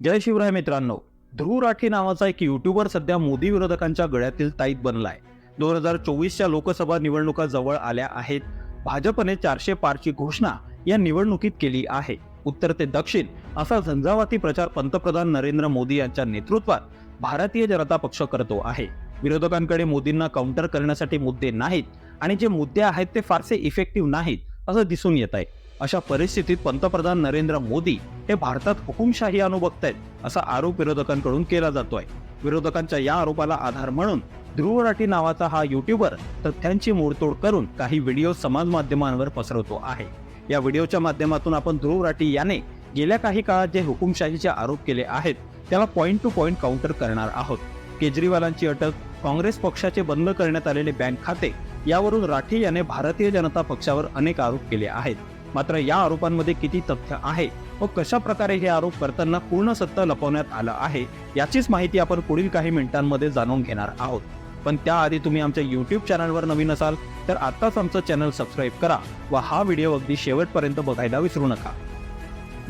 जय शिवराय मित्रांनो ध्रुव राठी नावाचा एक युट्यूबर सध्या मोदी विरोधकांच्या गळ्यातील ताईत बनलाय. दोन हजार चोवीसच्या लोकसभा निवडणुका जवळ आल्या आहेत. भाजपने चारशे पारची घोषणा या निवडणुकीत केली आहे. उत्तर ते दक्षिण असा झंझावाती प्रचार पंतप्रधान नरेंद्र मोदी यांच्या नेतृत्वात भारतीय जनता पक्ष करतो आहे. विरोधकांकडे मोदींना काउंटर करण्यासाठी मुद्दे नाहीत आणि जे मुद्दे आहेत ते फारसे इफेक्टिव्ह नाहीत असं दिसून येत आहे अशा परिस्थितीत पंतप्रधान नरेंद्र मोदी हे भारतात हुकुमशाही आणू बघतायत असा आरोप विरोधकांकडून केला जातोय. विरोधकांच्या या आरोपाला आधार म्हणून ध्रुव राठी नावाचा हा युट्यूबर तथ्यांची मोडतोड करून काही व्हिडिओ समाज माध्यमांवर पसरवतो आहे. या व्हिडिओच्या माध्यमातून आपण ध्रुव राठी याने गेल्या काही काळात जे हुकुमशाहीचे आरोप केले आहेत त्याला पॉईंट टू पॉईंट काउंटर करणार आहोत. केजरीवालांची अटक काँग्रेस पक्षाचे बंद करण्यात आलेले बँक खाते यावरून राठी याने भारतीय जनता पक्षावर अनेक आरोप केले आहेत. मात्र या आरोपांमध्ये किती तथ्य आहे व कशा प्रकारे हे आरोप करताना पूर्ण सत्य लपवण्यात आलं आहे याचीच माहिती आपण पुढील काही मिनिटांमध्ये जाणून घेणार आहोत. पण त्याआधी तुम्ही आमच्या यूट्यूब चॅनलवर नवीन असाल तर आत्ताच आमचं चॅनल सबस्क्राईब करा व हा व्हिडिओ अगदी शेवटपर्यंत बघायला विसरू नका.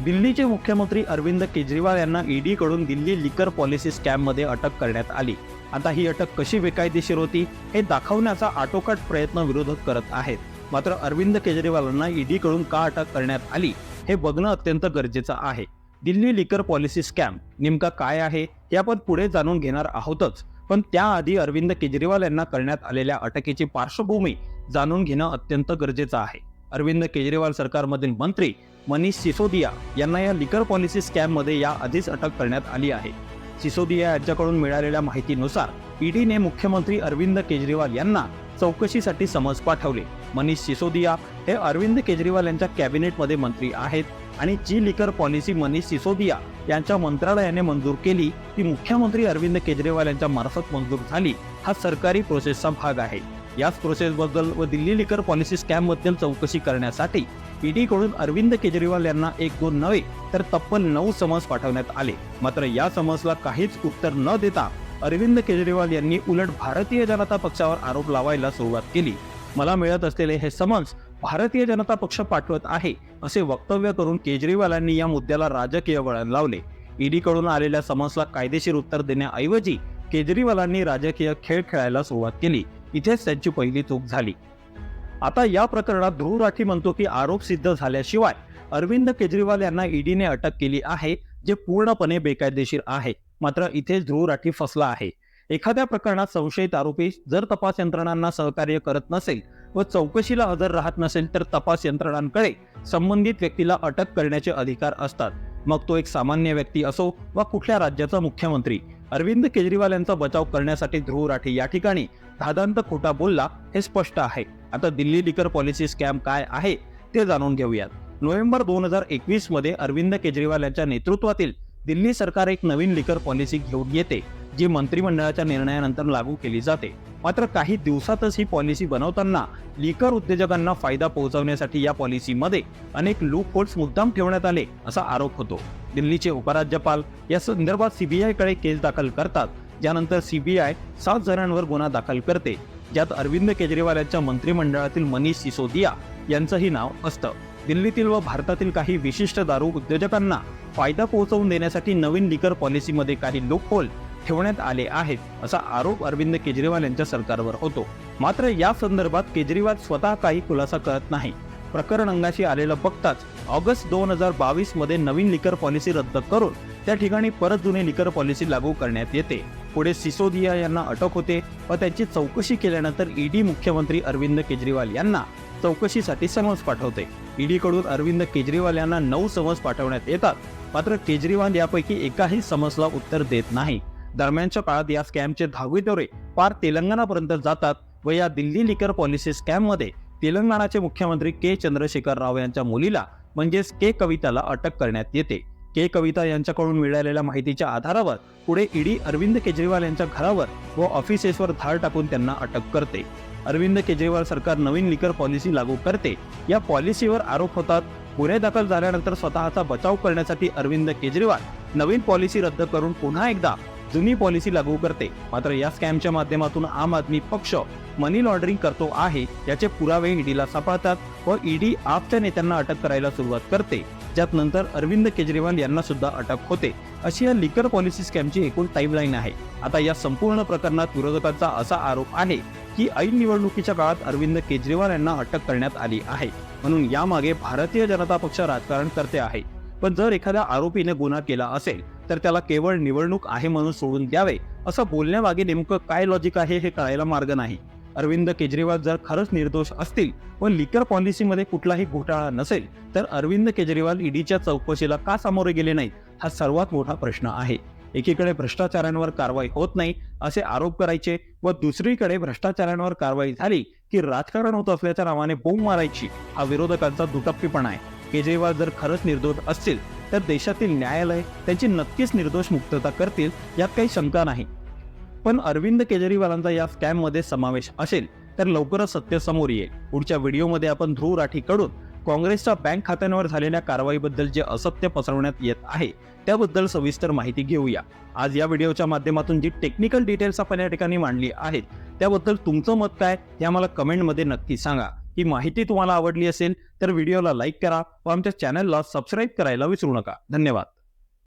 दिल्लीचे मुख्यमंत्री अरविंद केजरीवाल यांना ईडीकडून दिल्ली लिकर पॉलिसी स्कॅममध्ये अटक करण्यात आली. आता ही अटक कशी बेकायदेशीर होती हे दाखवण्याचा आटोकाट प्रयत्न विरोधक करत आहेत. मात्र अरविंद केजरीवालांना ईडीकडून का अटक करण्यात आली? हे बघणं अत्यंत गरजेचं आहे. दिल्ली लिकर पॉलिसी स्कॅम नेमका काय आहे? हे आपण पुढे जाणून घेणार आहोतच. पण त्याआधी अरविंद केजरीवाल यांना करण्यात आलेल्या अटकेची पार्श्वभूमी जाणून घेणं अत्यंत गरजेचं आहे. अरविंद केजरीवाल सरकारमधील मंत्री मनीष सिसोदिया यांना या लिकर पॉलिसी स्कॅममध्ये या आधीच अटक करण्यात आली आहे. सिसोदिया यांच्याकडून मिळालेल्या माहितीनुसार ईडीने मुख्यमंत्री अरविंद केजरीवाल यांना चौकशीसाठी समज पाठवले. मनीष सिसोदिया हे अरविंद केजरीवाल यांच्या कॅबिनेटमध्ये मंत्री आहेत आणि जी लिकर पॉलिसी मनीष सिसोदिया यांच्या मंत्रालयाने मंजूर केली ती मुख्यमंत्री अरविंद केजरीवाल यांच्या मार्फत मंजूर झाली. हा सरकारी प्रोसेसचा भाग आहे. याच प्रोसेसबद्दल व दिल्ली लिकर पॉलिसी स्कॅमबद्दल चौकशी करण्यासाठी ईडीकडून अरविंद केजरीवाल यांना एक दोन नव्हे तर तब्बल नऊ समन्स पाठवण्यात आले. मात्र या समन्सला काहीच उत्तर न देता अरविंद केजरीवाल यांनी उलट भारतीय जनता पक्षावर आरोप लावायला सुरुवात केली. मला मिळत असलेले हे समन्स भारतीय जनता पक्ष पाठवत आहे असे वक्तव्य करून केजरीवालांनी या मुद्द्याला राजकीय वळण लावले. ईडीकडून आलेल्या समन्सला कायदेशीर उत्तर देण्याऐवजी केजरीवालांनी राजकीय खेळ खेळायला सुरुवात केली. इथेच त्यांची पहिली चूक झाली. आता या प्रकरणात ध्रुव राठी म्हणतो की आरोप सिद्ध झाल्याशिवाय अरविंद केजरीवाल यांना ईडीने अटक केली आहे जे पूर्णपणे बेकायदेशीर आहे. मात्र इथेच ध्रुव राठी फसला आहे. एखाद्या प्रकरणात संशयित आरोपी जर तपास यंत्रणांना सहकार्य करत नसेल व चौकशीला हजर राहत नसेल तर तपास यंत्रणांकडे संबंधित व्यक्तीला अटक करण्याचे अधिकार असतात. मग तो एक सामान्य व्यक्ती असो वा कुठल्या राज्याचा मुख्यमंत्री. अरविंद केजरीवाल यांचा बचाव करण्यासाठी ध्रुव राठी या ठिकाणी धादांत खोटा बोलला हे स्पष्ट आहे. आता दिल्ली लिकर पॉलिसी स्कॅम काय आहे ते जाणून घेऊयात. नोव्हेंबर दोन हजार एकवीसमध्ये अरविंद केजरीवाल यांच्या नेतृत्वातील दिल्ली सरकार एक नवीन लिकर पॉलिसी घेऊन येते. जी मंत्रिमंडळाच्या निर्णयानंतर लागू केली जाते. मात्र काही दिवसातच ही पॉलिसी बनवताना लिकर उद्योजकांना फायदा पोहोचवण्यासाठी या पॉलिसीमध्ये अनेक लूप होल्स मुद्दाम ठेवण्यात आले असा आरोप होतो. दिल्लीचे उपराज्यपाल या संदर्भात सीबीआयकडे केस दाखल करतात ज्यानंतर सीबीआय सात जणांवर गुन्हा दाखल करते. ज्यात अरविंद केजरीवाल यांच्या मंत्रिमंडळातील मनीष सिसोदिया यांचंही नाव असतं. दिल्लीतील व भारतातील काही विशिष्ट दारू उद्योजकांना फायदा पोहोचवून देण्यासाठी नवीन लिकर पॉलिसीमध्ये काही लूपहोल ठेवण्यात आले आहेत असा आरोप अरविंद केजरीवाल यांच्या सरकारवर होतो. मात्र या संदर्भात केजरीवाल स्वतः काही खुलासा करत नाही. प्रकरण अंगाशी आलेलं बघताच ऑगस्ट दोन हजार बावीसमध्ये नवीन लिकर पॉलिसी रद्द करून त्या ठिकाणी परत जुनी लिकर पॉलिसी लागू करण्यात येते. पुढे सिसोदिया यांना अटक होते व त्यांची चौकशी केल्यानंतर ईडी मुख्यमंत्री अरविंद केजरीवाल यांना चौकशीसाठी समन्स पाठवते. ईडीकडून अरविंद केजरीवाल यांना नऊ समन्स पाठवण्यात येतात मात्र केजरीवाल यापैकी एकाही समन्सला उत्तर देत नाही. दरम्यानच्या काळात या स्कॅमचे दहावी दौरे पार तेलंगणापर्यंत जातात व या दिल्ली लिकर पॉलिसी स्कॅममध्ये तेलंगणाचे मुख्यमंत्री के चंद्रशेखर राव यांच्या मुलीला म्हणजेच के कविताला अटक करण्यात येते. के कविता यांच्याकडून मिळालेल्या माहितीच्या आधारावर पुढे ईडी अरविंद केजरीवाल यांच्या घरावर व ऑफिसेसवर धाड टाकून त्यांना अटक करते. अरविंद केजरीवाल सरकार नवीन लिकर पॉलिसी लागू करते. या पॉलिसीवर आरोप होतात गुन्हे दाखल झाल्यानंतर स्वतःचा बचाव करण्यासाठी अरविंद केजरीवाल नवीन पॉलिसी रद्द करून पुन्हा एकदा जुनी पॉलिसी लागू करते. मात्र या स्कॅमच्या माध्यमातून आम आदमी पक्ष मनी लॉन्ड्रिंग करतो आहे याचे पुरावे ईडीला सापडतात व ईडी आपच्या नेत्यांना अटक करायला सुरुवात करते. ज्यात नंतर अरविंद केजरीवाल यांना सुद्धा अटक होते. अशी या लिकर पॉलिसी स्कॅमची एकूण टाईमलाईन आहे. आता या संपूर्ण प्रकरणात विरोधकांचा असा आरोप आहे की ऐन निवडणुकीच्या काळात अरविंद केजरीवाल यांना अटक करण्यात आली आहे. म्हणून यामागे भारतीय जनता पक्ष राजकारण करते आहे. पण जर एखाद्या आरोपीने गुन्हा केला असेल तर त्याला केवळ निवडणूक आहे म्हणून सोडून द्यावे असं बोलण्यामागे नेमकं काय लॉजिक आहे हे कळायला मार्ग नाही. अरविंद केजरीवाल जर खरंच निर्दोष असतील व लिकर पॉलिसीमध्ये कुठलाही घोटाळा नसेल तर अरविंद केजरीवाल ईडीच्या चौकशीला का सामोरे गेले नाहीत हा सर्वात मोठा प्रश्न आहे. एकीकडे भ्रष्टाचारांवर कारवाई होत नाही असे आरोप करायचे व दुसरीकडे भ्रष्टाचारांवर कारवाई झाली की राजकारण होत असल्याच्या नावाने बोंब मारायची हा विरोधकांचा दुटप्पीपणा आहे. केजरीवाल जर खरंच निर्दोष असतील तर देशातील न्यायालय त्यांची नक्कीच निर्दोष मुक्तता करतील यात काही शंका नाही. पण अरविंद केजरीवालांचा या स्कॅममध्ये समावेश असेल तर लवकरच सत्य समोर येईल. पुढच्या व्हिडिओमध्ये आपण ध्रुव राठीकडून काँग्रेसच्या बँक खात्यांवर झालेल्या कारवाईबद्दल जे असत्य पसरवण्यात येत आहे त्याबद्दल सविस्तर माहिती घेऊया. आज या व्हिडिओच्या माध्यमातून जी टेक्निकल डिटेल्स आपण या ठिकाणी मांडली आहेत त्याबद्दल तुमचं मत काय हे आम्हाला कमेंटमध्ये नक्की सांगा. ही माहिती तुम्हाला आवडली असेल तर व्हिडिओला लाईक करा व आमच्या चॅनलला सबस्क्राईब करायला विसरू नका. धन्यवाद.